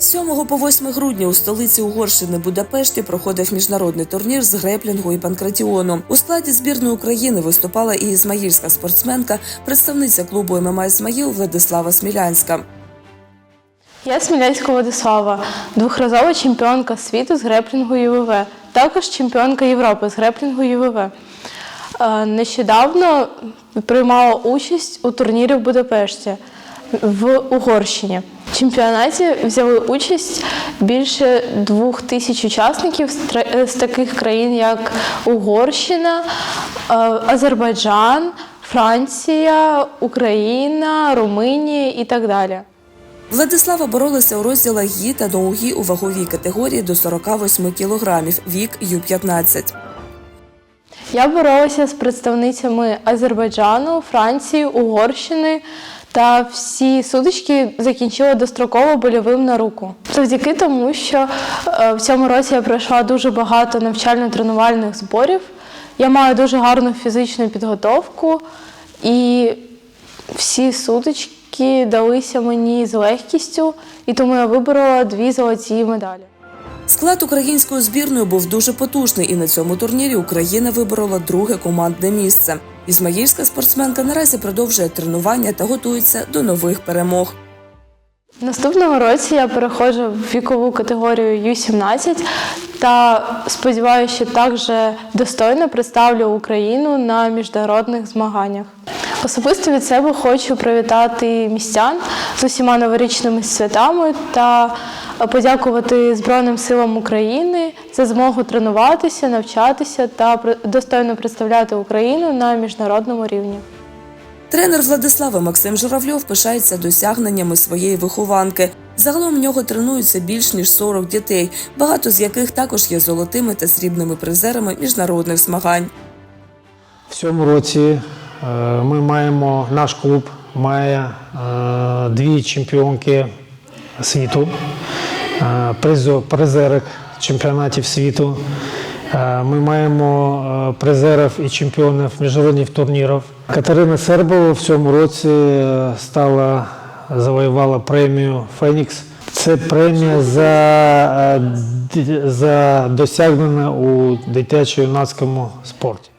З 7 по 8 грудня у столиці Угорщини Будапешті проходив міжнародний турнір з греплінгу і панкратіону. У складі збірної України виступала і ізмаїльська спортсменка, представниця клубу ММА Ізмаїл Владислава Смілянська. Я Смілянська Владислава, двохразова чемпіонка світу з греплінгу ЮВВ, також чемпіонка Європи з греплінгу ЮВВ. Е, Нещодавно приймала участь у турнірі в Будапешті в Угорщині. В чемпіонаті взяли участь більше двох тисяч учасників з таких країн, як Угорщина, е, Азербайджан, Франція, Україна, Румунія і так далі. Владислава боролася у розділах гі та ноугі у ваговій категорії до 48 кілограмів, вік Ю-15. Я боролася з представницями Азербайджану, Франції, Угорщини та всі сутички закінчила достроково больовим на руку. Завдяки тому, що е, в цьому році я пройшла дуже багато навчально-тренувальних зборів. Я маю дуже гарну фізичну підготовку, і всі сутички далися мені з легкістю, і тому я виборола дві золоті медалі. Склад української збірної був дуже потужний, і на цьому турнірі Україна виборола друге командне місце. Ізмаїльська спортсменка наразі продовжує тренування та готується до нових перемог. В Наступному році я переходжу в вікову категорію Ю-17 та сподіваюся, що також достойно представлю Україну на міжнародних змаганнях. Особисто від себе хочу привітати містян з усіма новорічними святами та подякувати Збройним силам України за змогу тренуватися, навчатися та достойно представляти Україну на міжнародному рівні. Тренер Владислава Максим Журавльов пишається досягненнями своєї вихованки. Загалом в нього тренуються більш ніж 40 дітей, багато з яких також є золотими та срібними призерами міжнародних змагань. В цьому році ми маємо, наш клуб має е, дві чемпіонки світу, е, призерок чемпіонатів світу. Е, Ми маємо е, призерів і чемпіонів міжнародних турнірів. Катерина Сербова в цьому році е, стала завоювала премію Фенікс. Це премія за, е, за досягнення у дитячо-юнацькому спорті.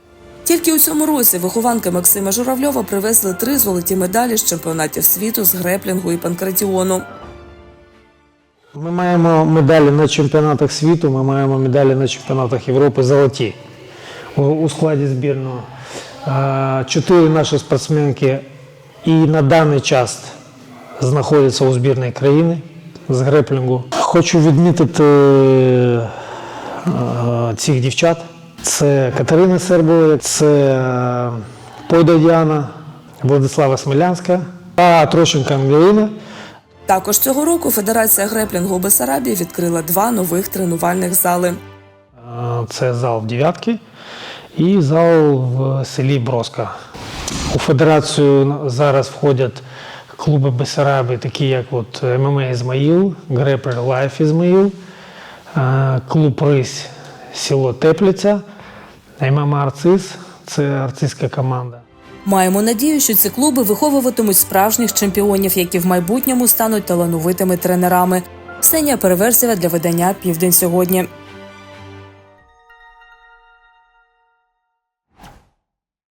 Тільки у цьому році вихованки Максима Журавльова привезли три золоті медалі з чемпіонатів світу з греплінгу і панкратіону. Ми маємо медалі на чемпіонатах світу, ми маємо медалі на чемпіонатах Європи золоті у, складі збірного. Е, Чотири наші спортсменки і на даний час знаходяться у збірній країни з греплінгу. Хочу відмітити е, цих дівчат. Це Катерина Сербова, це е, Пойда Діана, Владислава Смілянська та Трощенка Ангеліна. Також цього року Федерація греплінгу Бесарабії відкрила два нових тренувальних зали. Е, Це зал в дев'ятки і зал в селі Броска. У федерацію зараз входять клуби Бесарабі, такі як от ММА Ізмаїл, Грепер Лайф Ізмаїл, е, клуб Рись село Теплиця, Наймама Арцис це арцистська команда. Маємо надію, що ці клуби виховуватимуть справжніх чемпіонів, які в майбутньому стануть талановитими тренерами. Ксенія Переверсєва для видання Південь сьогодні.